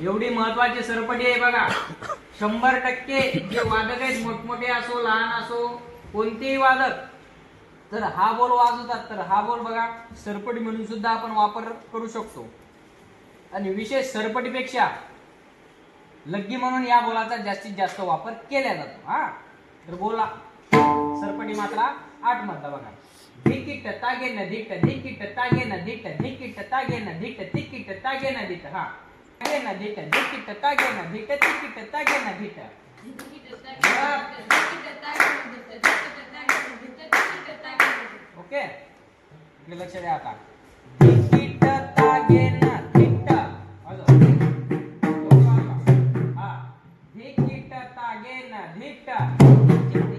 एवढी महत्वाची सरपटी आहे बघा. शंभर टक्के जे वादक आहेत मोठमोठे असो लहान असो कोणतेही वादक तर हा बोल वाजवतात. तर हा बोल बघा सरपटी म्हणून सुद्धा आपण वापर करू शकतो. आणि विशेष सरपटीपेक्षा लग्गी म्हणून या बोलाचा जास्तीत जास्त वापर केला जातो. हा? तर बोला. सरपटी मात्रा आठ मधला बघा. धिकिट तागे न धिट धिकिट तागे न धिट धिकिट तागे न धिट धिकिट तागे न धिट हा. घे ना भेट देखील ता घे ना भेट तिकीट ता घे ना भेट. ओके? लक्ष द्या आता. ना ना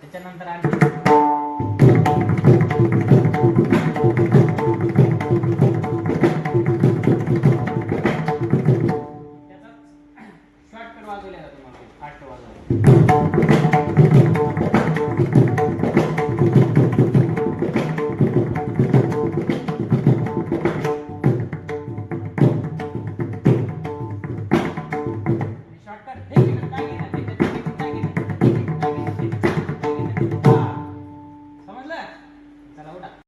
त्याच्यानंतर आम्ही शॉर्टकट वाजवले जातो मग फास्ट वाजवले